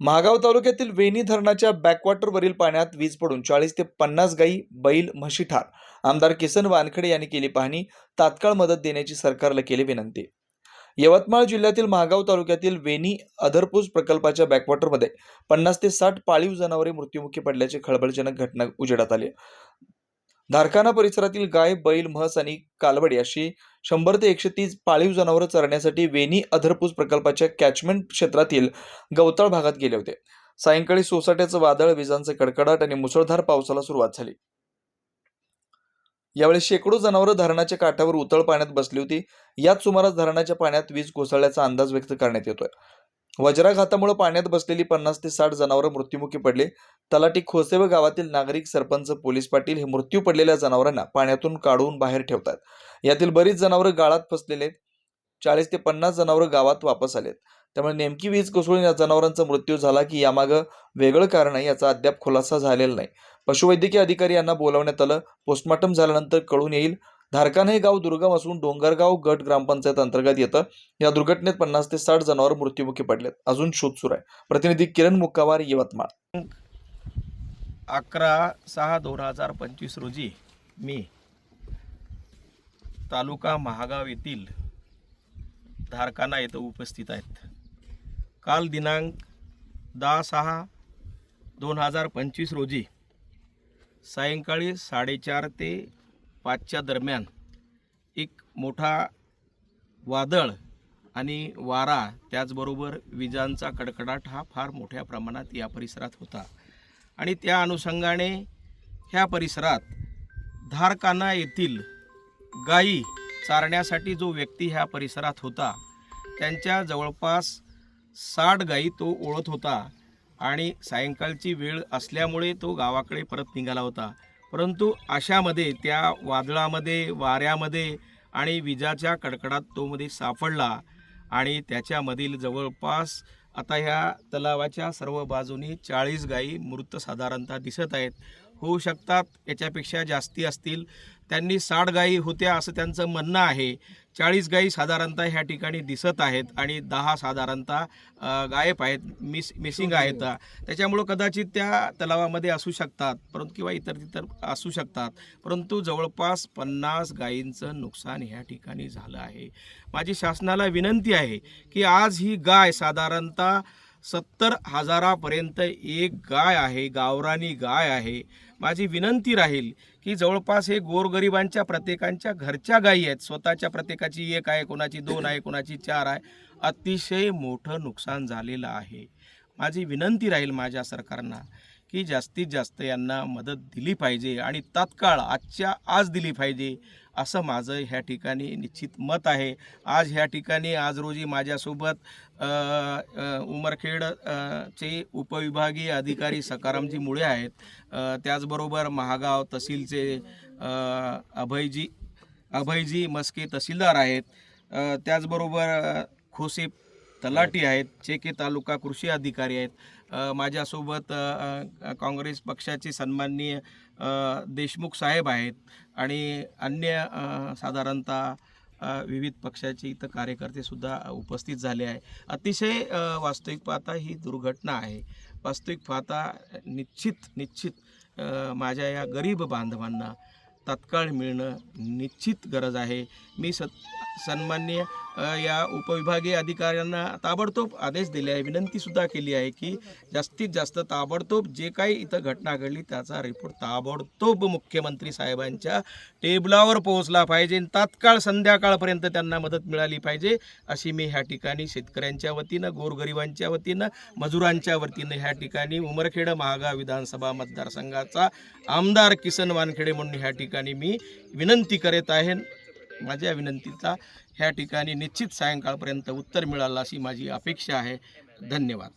महागाव तालुक्यातील वेणी धरणाच्या बॅकवॉटरवरील पाण्यात वीज पडून चाळीस ते पन्नास गायी बैल म्हशी ठार. आमदार किसन वानखडे यांनी केली पाहणी तात्काळ मदत देण्याची सरकारला केली विनंती. यवतमाळ जिल्ह्यातील महागाव तालुक्यातील वेणी अधरपूस प्रकल्पाच्या बॅकवॉटरमध्ये पन्नास ते साठ पाळीव जनावरे मृत्युमुखी पडल्याची खळबळजनक घटना उजेडात आली. धारखाना परिसरातील गाय बैल म्हस आणि कालवडी अशी शंभर ते एकशे तीस पाळीव जनावरं चरण्यासाठी वेणी अधरपूस प्रकल्पाच्या कॅचमेंट क्षेत्रातील गवताळ भागात गेले होते. सायंकाळी सोसाट्याचं वादळ विजांचे कडकडाट आणि मुसळधार पावसाला सुरुवात झाली. यावेळी शेकडो जनावरं धरणाच्या काठावर उतळ पाण्यात बसली होती. याच सुमारास धरणाच्या पाण्यात वीज कोसळल्याचा अंदाज व्यक्त करण्यात येतोय. वज्राघातामुळे पाण्यात बसलेली पन्नास ते साठ जनावरं मृत्युमुखी पडले. तलाठी खोसेव गावातील नागरिक सरपंच पोलीस पाटील हे मृत्यू पडलेल्या जनावरांना पाण्यातून काढून बाहेर ठेवतात. यातील बरीच जनावरं गाळात फसलेले आहेत. चाळीस ते पन्नास जनावरं गावात वापस आलेत. त्यामुळे नेमकी वीज कोसळून या जनावरांचा मृत्यू झाला की यामागं वेगळं कारण आहे याचा अद्याप खुलासा झालेला नाही. पशुवैद्यकीय अधिकारी यांना बोलावण्यात आलं. पोस्टमॉर्टम झाल्यानंतर कळून येईल. धारकान हे गाव दुर्गम असून डोंगरगाव गट ग्रामपंचायत अंतर्गत येतं. या दुर्घटनेत पन्नास ते साठ जनावर मृत्युमुखी पडलेत. अजून शोध सुरू आहे. प्रतिनिधी किरण मुक्कावार यवतमाळ. अकरा सहा दोन हजार पंचवीस रोजी मी तालुका महागाव येथील धारकाना येथे उपस्थित आहेत. काल दिनांक दहा सहा दोन हजार पंचवीस रोजी सायंकाळी साडेचार ते पाचच्या दरम्यान एक मोठा वादळ आणि वारा त्याचबरोबर विजांचा कडकडाट हा फार मोठ्या प्रमाणात या परिसरात होता. आणि त्या अनुषंगाने ह्या परिसरात धारकाना येथील गायी चारण्यासाठी जो व्यक्ती ह्या परिसरात होता त्यांच्या जवळपास साठ गायी तो ओळत होता आणि सायंकाळची वेळ असल्यामुळे तो गावाकडे परत निघाला होता. परंतु अशामध्ये त्या वादळामध्ये वाऱ्यामध्ये आणि विजाच्या कडकडात तो मध्ये सापडला आणि त्याच्यामधील जवळपास आता ह्या तलावाच्या सर्व बाजूनी चाळीस गायी मृत साधारणतः दिसत आहेत. होऊ शकतात याच्यापेक्षा जास्ती असतील. त्यांनी साठ गायी होत्या असं त्यांचं म्हणणं आहे. चाळीस गायी साधारणतः ह्या ठिकाणी दिसत आहेत आणि दहा साधारणतः गायब आहेत मिस मिसिंग आहेत. त्याच्यामुळं कदाचित त्या तलावामध्ये असू शकतात परंतु किंवा इतर इतर असू शकतात. परंतु जवळपास पन्नास गायींचं नुकसान ह्या ठिकाणी झालं आहे. माझी शासनाला विनंती आहे की आज ही गाय साधारणतः सत्तर हजारापर्यंत एक गाय आहे गावरानी गाय आहे. माझी विनंती राहील की जवळपास हे गोरगरिबांच्या प्रत्येकांच्या घरच्या गायी आहेत. स्वतःच्या प्रत्येकाची एक आहे कोणाची दोन आहे कोणाची चार आहे. अतिशय मोठं नुकसान झालेलं आहे. माझी विनंती राहील माझ्या सरकारना की जास्तीत जास्त यांना मदत दिली पाहिजे आणि तात्काळ आजच्या आज दिली पाहिजे असं माझं ह्या ठिकाणी निश्चित मत आहे. आज ह्या ठिकाणी आज रोजी माझ्यासोबत उमरखेड चे उपविभागीय अधिकारी सकारामजी मुळे आहेत. त्याचबरोबर महागाव तहसीलचे अभयजी अभयजी मस्के तहसीलदार आहेत. त्याचबरोबर खोसे तलाठी आहेत चेके तालुका कृषी अधिकारी आहेत. माझ्यासोबत काँग्रेस पक्षाचे सन्माननीय देशमुख साहेब आहेत आणि अन्य साधारणतः विविध पक्षाचे इथं कार्यकर्तेसुद्धा उपस्थित झाले आहे अतिशय वास्तविक पाहता ही दुर्घटना आहे. वास्तविक पाहता निश्चित निश्चित माझ्या या गरीब बांधवांना तात्काळ मिळणं निश्चित गरज आहे. मी स सन्मान्य या उपविभागीय अधिकाऱ्यांना ताबडतोब आदेश दिले आहे. विनंतीसुद्धा केली आहे की जास्तीत जास्त ताबडतोब जे काही इथं घटना घडली त्याचा रिपोर्ट ताबडतोब मुख्यमंत्री साहेबांच्या टेबलावर पोहोचला पाहिजे. तात्काळ संध्याकाळपर्यंत त्यांना मदत मिळाली पाहिजे अशी मी ह्या ठिकाणी शेतकऱ्यांच्या वतीनं गोरगरिबांच्या वतीनं मजुरांच्या वतीनं ह्या ठिकाणी उमरखेड महागाव विधानसभा मतदारसंघाचा आमदार किसन वानखेडे म्हणून ह्या ठिकाणी मी विनंती करत आहे. माझ्या विनंतीचा ह्या ठिकाणी निश्चित सायंकाळपर्यंत उत्तर मिळालं अशी माझी अपेक्षा आहे. धन्यवाद.